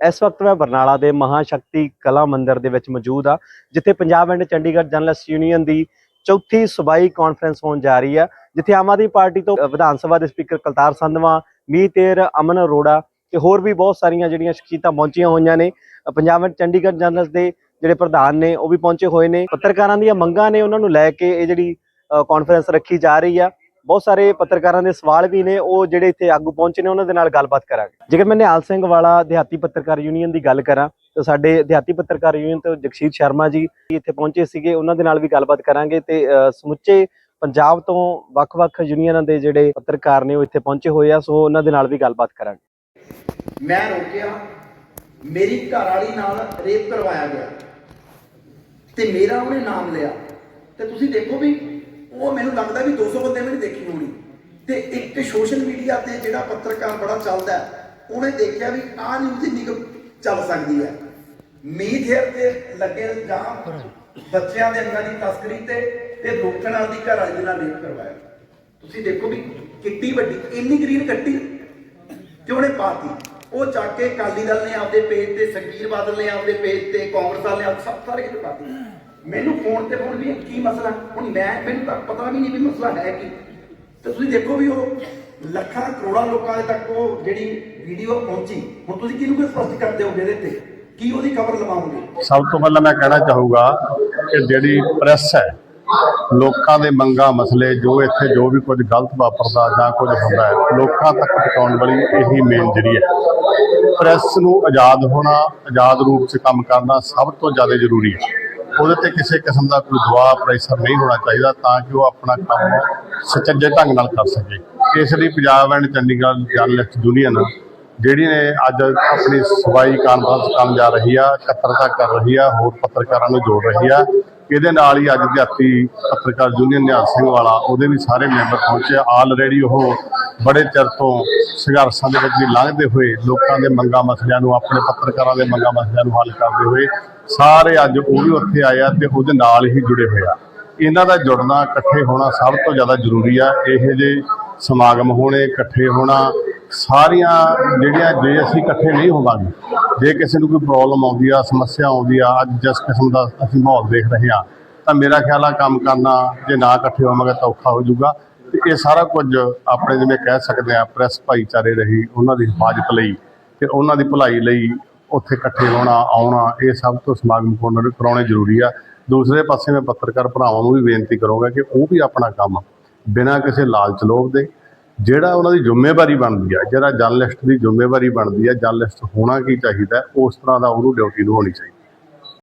ਇਸ ਵਕਤ ਮੈਂ ਬਰਨਾਲਾ ਦੇ ਮਹਾਸ਼ਕਤੀ ਕਲਾ ਮੰਦਿਰ ਦੇ ਵਿੱਚ ਮੌਜੂਦ ਆ ਜਿੱਥੇ Punjab and Chandigarh journalist union ਦੀ ਚੌਥੀ ਸੂਬਾਈ ਕਾਨਫਰੰਸ ਹੋਣ ਜਾ ਰਹੀ ਆ ਜਿੱਥੇ ਆਮ ਆਦਮੀ ਪਾਰਟੀ ਤੋਂ ਵਿਧਾਨ ਸਭਾ ਦੇ ਸਪੀਕਰ ਕਲਤਾਰ ਸੰਧਵਾ ਮੀਤ ਤੇਰ ਅਮਨ ਅਰੋੜਾ ਤੇ ਹੋਰ ਵੀ ਬਹੁਤ ਸਾਰੀਆਂ ਜਿਹੜੀਆਂ ਸ਼ਖਸੀਅਤਾਂ ਪਹੁੰਚੀਆਂ ਹੋਈਆਂ ਨੇ। ਪੰਜਾਬ ਐਂਡ ਚੰਡੀਗੜ੍ਹ ਜਰਨਲਿਸਟ ਦੇ ਜਿਹੜੇ ਪ੍ਰਧਾਨ ਨੇ, ਉਹ ਵੀ ਪਹੁੰਚੇ ਹੋਏ ਨੇ। ਪੱਤਰਕਾਰਾਂ ਦੀਆਂ ਮੰਗਾਂ ਨੇ ਉਹਨਾਂ ਨੂੰ ਲੈ ਕੇ ਇਹ ਜਿਹੜੀ ਕਾਨਫਰੰਸ ਰੱਖੀ ਜਾ ਰਹੀ ਆ ਬਹੁਤ ਸਾਰੇ ਪੱਤਰਕਾਰਾਂ ਦੇ ਸਵਾਲ ਵੀ ਨੇ, ਉਹ ਜਿਹੜੇ ਇੱਥੇ ਆਗੂ ਪਹੁੰਚੇ ਨੇ, ਉਹਨਾਂ ਦੇ ਨਾਲ ਗੱਲਬਾਤ ਕਰਾਂਗੇ। ਜੇਕਰ ਮੈਂ ਨਿਹਾਲ ਸਿੰਘ ਵਾਲਾ, ਦਿਹਾਤੀ ਪੱਤਰਕਾਰ ਯੂਨੀਅਨ ਦੀ ਗੱਲ ਕਰਾਂ, ਤਾਂ ਸਾਡੇ ਦਿਹਾਤੀ ਪੱਤਰਕਾਰ ਯੂਨੀਅਨ ਤੋਂ ਜਗਸੀਰ ਸ਼ਰਮਾ ਜੀ ਇੱਥੇ ਪਹੁੰਚੇ ਸੀਗੇ, ਉਹਨਾਂ ਦੇ ਨਾਲ ਵੀ ਗੱਲਬਾਤ ਕਰਾਂਗੇ ਤੇ ਸਮੁੱਚੇ ਪੰਜਾਬ ਤੋਂ ਵੱਖ-ਵੱਖ ਯੂਨੀਅਨਾਂ ਦੇ ਜਿਹੜੇ ਪੱਤਰਕਾਰ ਨੇ, ਉਹ ਇੱਥੇ ਪਹੁੰਚੇ ਹੋਏ ਆ, ਸੋ ਉਹਨਾਂ ਦੇ ਨਾਲ ਵੀ ਗੱਲਬਾਤ ਕਰਾਂਗੇ। ਮੈਂ ਰੋਕਿਆ, ਮੇਰੀ ਘਰ ਵਾਲੀ ਨਾਲ ਰੇਪ ਕਰਵਾਇਆ ਗਿਆ ਤੇ ਮੇਰਾ ਉਹਨੇ ਨਾਮ ਲਿਆ। ਤੇ ਤੁਸੀਂ ਦੇਖੋ ਵੀ ਉਹ ਮੈਨੂੰ ਲੱਗਦਾ ਵੀ 200 ਬੰਦੇ ਵੀ ਨਹੀਂ ਦੇਖੀ ਹੋਣੀ। ਤੇ ਇੱਕ ਸੋਸ਼ਲ ਮੀਡੀਆ ਤੇ ਜਿਹੜਾ ਪੱਤਰਕਾਰ ਬੜਾ ਚੱਲਦਾ ਉਹਨੇ ਦੇਖਿਆ ਵੀ ਆਹ ਨਿਊਜ਼ ਇੰਨੀ ਚੱਲ ਸਕਦੀ ਹੈ। ਮੀਤ ਹੇਅਰ ਤੇ ਲੱਗੇ ਜਾਂ ਬੱਚਿਆਂ ਦੇ ਅੰਗਾਂ ਦੀ ਤਸਕਰੀ ਤੇ ਤੇ ਰੋਕਣ ਦੀ ਘਰ ਵਾਲੀ ਨਾਲ ਰੇਪ ਕਰਵਾਇਆ। ਤੁਸੀਂ ਦੇਖੋ ਵੀ ਕਿੱਡੀ ਵੱਡੀ, ਇੰਨੀ ਗ੍ਰੀਨ ਕੱਟੀ ਤੇ ਉਹਨੇ ਪਾਤੀ? ਉਹ ਚੱਕ ਕੇ ਅਕਾਲੀ ਦਲ ਨੇ ਆਪਦੇ ਪੇਜ ਤੇ, ਸੰਗੀਰ ਬਾਦਲ ਨੇ ਆਪਦੇ ਪੇਜ ਤੇ, ਕਾਂਗਰਸ ਵਾਲੇ ਸਭ ਸਾਰੇ ਕਿਤੇ ਪਾਤੀ। ਮੈਨੂੰ ਫੋਨ ਤੇ ਫੋਨ ਵੀ ਕੀ ਮਸਲਾ? ਹੁਣ ਮੈਂ, ਮੈਨੂੰ ਤਾਂ ਪਤਾ ਵੀ ਨਹੀਂ ਵੀ ਮਸਲਾ ਹੈ ਕੀ। ਤੇ ਤੁਸੀਂ ਦੇਖੋ ਵੀ ਉਹ ਲੱਖਾਂ ਕਰੋੜਾਂ ਲੋਕਾਂ ਦੇ ਤੱਕ ਉਹ ਜਿਹੜੀ ਵੀਡੀਓ ਪਹੁੰਚੀ, ਹੁਣ ਤੁਸੀਂ ਕਿਹਨੂੰ ਕੋਈ ਸਪਸ਼ਟ ਕਰਦੇ ਹੋ ਇਹਦੇ ਤੇ? ਕੀ ਉਹਦੀ ਖਬਰ ਲਵਾਓਗੇ? ਸਭ ਤੋਂ ਪਹਿਲਾਂ ਮੈਂ ਕਹਿਣਾ ਚਾਹੂਗਾ ਕਿ ਜਿਹੜੀ ਪ੍ਰੈਸ ਹੈ, ਲੋਕਾਂ ਦੇ ਮੰਗਾਂ ਮਸਲੇ, ਜੋ ਇੱਥੇ ਜੋ ਵੀ ਕੁਝ ਗਲਤ ਵਾਪਰਦਾ ਜਾਂ ਕੁਝ ਹੁੰਦਾ ਹੈ, ਲੋਕਾਂ ਤੱਕ ਪਹੁੰਚਾਉਣ ਵਾਲੀ ਇਹੀ ਮੇਨ ਜਰੀਆ ਹੈ। ਪ੍ਰੈਸ ਨੂੰ ਆਜ਼ਾਦ ਹੋਣਾ, ਆਜ਼ਾਦ ਰੂਪ 'ਚ ਕੰਮ ਕਰਨਾ ਸਭ ਤੋਂ ਜ਼ਿਆਦਾ ਜ਼ਰੂਰੀ ਹੈ। ਉਹਦੇ ਤੇ ਕਿਸੇ ਕਿਸਮ ਦਾ ਕੋਈ ਦਬਾਅ ਪ੍ਰੈਸ਼ਰ ਨਹੀਂ ਹੋਣਾ ਚਾਹੀਦਾ ਤਾਂ ਕਿ ਉਹ ਆਪਣਾ ਕੰਮ ਸੁਚੱਜੇ ਢੰਗ ਨਾਲ ਕਰ ਸਕੇ। ਇਸ ਲਈ Punjab and Chandigarh journalist union ਜਿਹੜੀ ਨੇ ਅੱਜ ਆਪਣੀ ਸਫ਼ਾਈ ਕਾਨਫਰੰਸ ਕਰਨ ਜਾ ਰਹੀ ਆ ਇਕੱਤਰਤਾ ਕਰ ਰਹੀ ਆ, ਹੋਰ ਪੱਤਰਕਾਰਾਂ ਨੂੰ ਜੋੜ ਰਹੀ ਆ। ਇਹਦੇ ਨਾਲ ਹੀ ਅੱਜ ਦਿਹਾਤੀ ਪੱਤਰਕਾਰ ਯੂਨੀਅਨ ਨਿਹਾਲ ਸਿੰਘ ਵਾਲਾ, ਉਹਦੇ ਵੀ ਸਾਰੇ ਮੈਂਬਰ ਪਹੁੰਚੇ ਆਲਰੇਡੀ ਉਹ ਬੜੇ ਚਿਰ ਤੋਂ ਸੰਘਰਸ਼ਾਂ ਦੇ ਵਿੱਚ ਵੀ ਲੰਘਦੇ ਹੋਏ, ਲੋਕਾਂ ਦੇ ਮੰਗਾਂ ਮਸਲਿਆਂ ਨੂੰ, ਆਪਣੇ ਪੱਤਰਕਾਰਾਂ ਦੇ ਮੰਗਾਂ ਮਸਲਿਆਂ ਨੂੰ ਹੱਲ ਕਰਦੇ ਹੋਏ, ਸਾਰੇ ਅੱਜ ਉਹ ਵੀ ਉੱਥੇ ਆਏ ਆ ਤੇ ਉਹਦੇ ਨਾਲ ਹੀ ਜੁੜੇ ਹੋਏ ਆ। ਇਹਨਾਂ ਦਾ ਜੁੜਨਾ, ਇਕੱਠੇ ਹੋਣਾ ਸਭ ਤੋਂ ਜ਼ਿਆਦਾ ਜ਼ਰੂਰੀ ਆ। ਇਹੋ ਜਿਹੇ ਸਮਾਗਮ ਹੋਣੇ, ਇਕੱਠੇ ਹੋਣਾ, ਸਾਰੀਆਂ ਜਿਹੜੀਆਂ ਜੇ ਅਸੀਂ ਇਕੱਠੇ ਨਹੀਂ ਹੋਵਾਂਗੇ, ਜੇ ਕਿਸੇ ਨੂੰ ਕੋਈ ਪ੍ਰੋਬਲਮ ਆਉਂਦੀ ਆ, ਸਮੱਸਿਆ ਆਉਂਦੀ ਆ, ਅੱਜ ਜਿਸ ਕਿਸਮ ਦਾ ਅਸੀਂ ਮਾਹੌਲ ਦੇਖ ਰਹੇ ਆ, ਤਾਂ ਮੇਰਾ ਖਿਆਲ ਆ ਕੰਮ ਕਰਨਾ, ਜੇ ਨਾ ਇਕੱਠੇ ਹੋਵਾਂਗੇ ਤਾਂ ਔਖਾ ਹੋ ਜਾਊਗਾ। ਤੇ ਇਹ ਸਾਰਾ ਕੁਝ ਆਪਣੇ ਜਿਵੇਂ ਕਹਿ ਸਕਦੇ ਆ ਪ੍ਰੈਸ ਭਾਈਚਾਰੇ ਰਹੀ, ਉਹਨਾਂ ਦੀ ਹਿਫਾਜ਼ਤ ਲਈ ਤੇ ਉਹਨਾਂ ਦੀ ਭਲਾਈ ਲਈ ਉੱਥੇ ਇਕੱਠੇ ਹੋਣਾ, ਆਉਣਾ, ਇਹ ਸਭ ਤੋਂ ਸਮਾਗਮ ਕਰਾਉਣੇ ਜ਼ਰੂਰੀ ਆ। ਦੂਸਰੇ ਪਾਸੇ ਮੈਂ ਪੱਤਰਕਾਰ ਭਰਾਵਾਂ ਨੂੰ ਵੀ ਬੇਨਤੀ ਕਰੂੰਗਾ ਕਿ ਉਹ ਵੀ ਆਪਣਾ ਕੰਮ ਬਿਨਾਂ ਕਿਸੇ ਲਾਲਚ ਲੋਭ ਦੇ, ਜਿਹੜਾ ਉਹਨਾਂ ਦੀ ਜ਼ਿੰਮੇਵਾਰੀ ਬਣਦੀ ਆ, ਜਿਹੜਾ ਜਰਨਲਿਸਟ ਦੀ ਜ਼ਿੰਮੇਵਾਰੀ ਬਣਦੀ ਆ, ਜਰਨਲਿਸਟ ਹੋਣਾ ਕੀ ਚਾਹੀਦਾ, ਉਸ ਤਰ੍ਹਾਂ ਦਾ ਉਹਨੂੰ ਡਿਊਟੀ ਨਿਭਾਉਣੀ ਚਾਹੀਦੀ।